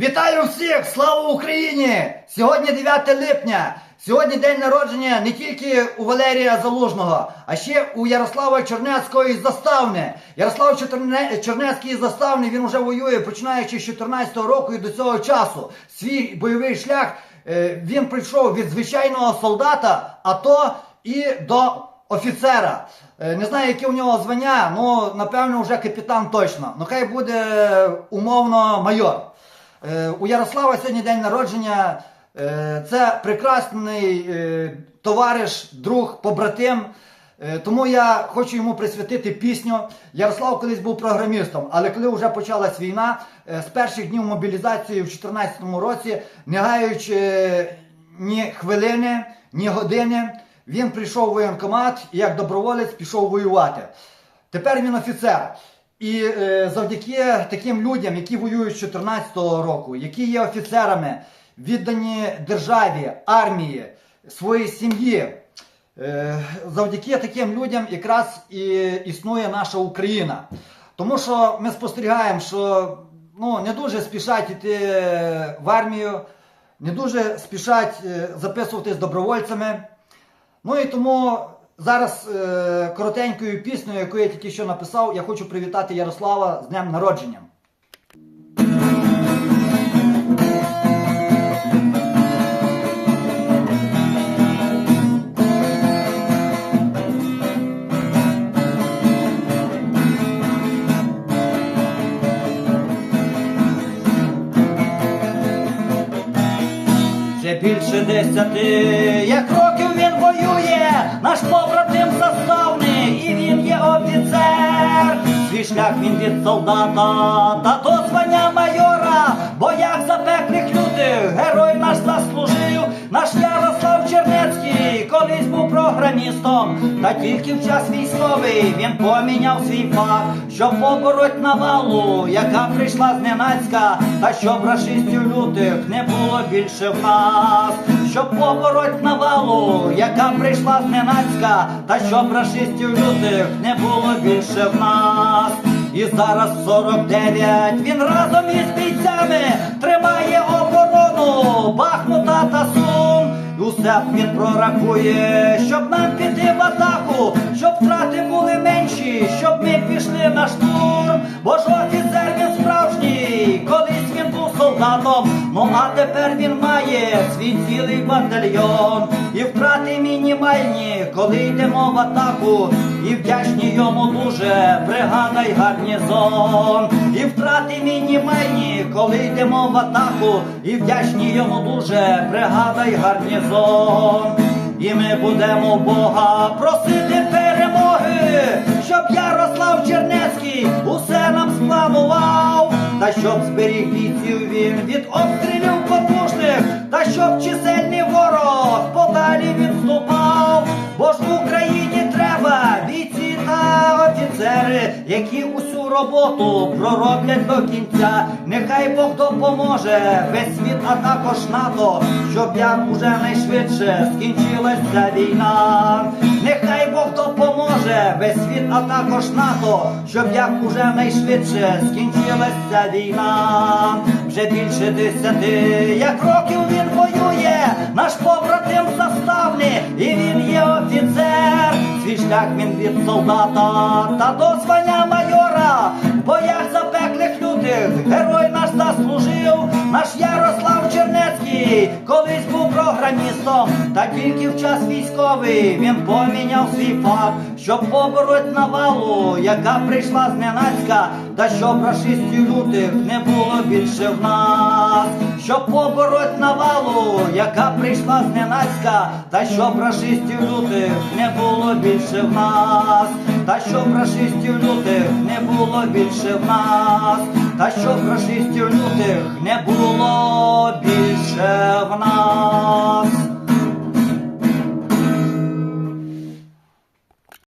Вітаю всіх! Слава Україні! Сьогодні 9 липня. Сьогодні день народження не тільки у Валерія Залужного, а ще у Ярослава Чернецького із Заставни. Ярослав Чернецький із Заставни він вже воює починаючи з 14 року і до цього часу. Свій бойовий шлях е, він прийшов від звичайного солдата АТО і до офіцера. Е, Не знаю, яке у нього звання, ну напевно вже капітан точно. Ну хай буде е, умовно майор. Е, У Ярослава сьогодні день народження. Е, Це прекрасний е, товариш, друг, побратим. Тому я хочу йому присвятити пісню. Ярослав колись був програмістом, але коли вже почалась війна, з перших днів мобілізації в 2014 році, не гаючи ні хвилини, ні години, він прийшов в воєнкомат і як доброволець пішов воювати. Тепер він офіцер. І е, завдяки таким людям, які воюють з 2014 року, які є офіцерами, віддані державі, армії, своїй сім'ї, е, завдяки таким людям якраз і існує наша Україна. Тому що ми спостерігаємо, що ну, не дуже спішать йти в армію, не дуже спішать е, записуватись добровольцями. Ну і тому зараз е, коротенькою піснею, яку я тільки що написав, я хочу привітати Ярослава з днем народження. Вже більше десяти, як він воює, наш побратим заставний, і він є офіцер. Свій шлях він від солдата, та до звання майора, бо як запеклих лютих, герой наш заслужив, наш Ярослав Чернецький, колись був програмістом, та тільки в час військовий він поміняв свій фах, щоб побороть навалу, яка прийшла зненацька, та щоб рашистів лютих не було більше в нас, щоб побороть навалу, яка прийшла зненацька, та щоб рашистів лютих не було більше в нас. І зараз 49 він разом із бійцями тримає оборону Бахмута та Сум. І Усе він прорахує, щоб нам піти в атаку, щоб втрати були менші, щоб ми пішли на штурм. Бо ж офіцер солдатом, ну а тепер він має свій цілий батальйон. І втрати мінімальні, коли йдемо в атаку, і вдячні йому дуже бригада й гарнізон. І втрати мінімальні, коли йдемо в атаку, і вдячні йому дуже бригада й гарнізон. І ми будемо Бога просити перемоги, щоб Ярослав Чернецький усе та щоб зберіг бійців він від обстрілів потужних, та щоб чисельний ворог подалі відступав, бо ж в Україні треба бійці та офіцери, які усю роботу пророблять до кінця. Нехай Бог допоможе весь світ, а також НАТО, щоб як уже найшвидше скінчилася війна. Нехай весь світ, а також НАТО, щоб як уже найшвидше скінчилася війна. Вже більше десяти, як років він воює, наш побратим заставний, і він є офіцер. Свій шлях він від солдата та до програмістом, та тільки в час військовий він поміняв свій фах, щоб побороть навалу, яка прийшла зненацька, та щоб рашистів лютих не було більше в нас, щоб побороть навалу, яка прийшла зненацька, та щоб рашистів лютих не було більше в нас, та щоб рашистів лютих не було більше в нас, та щоб рашистів лютих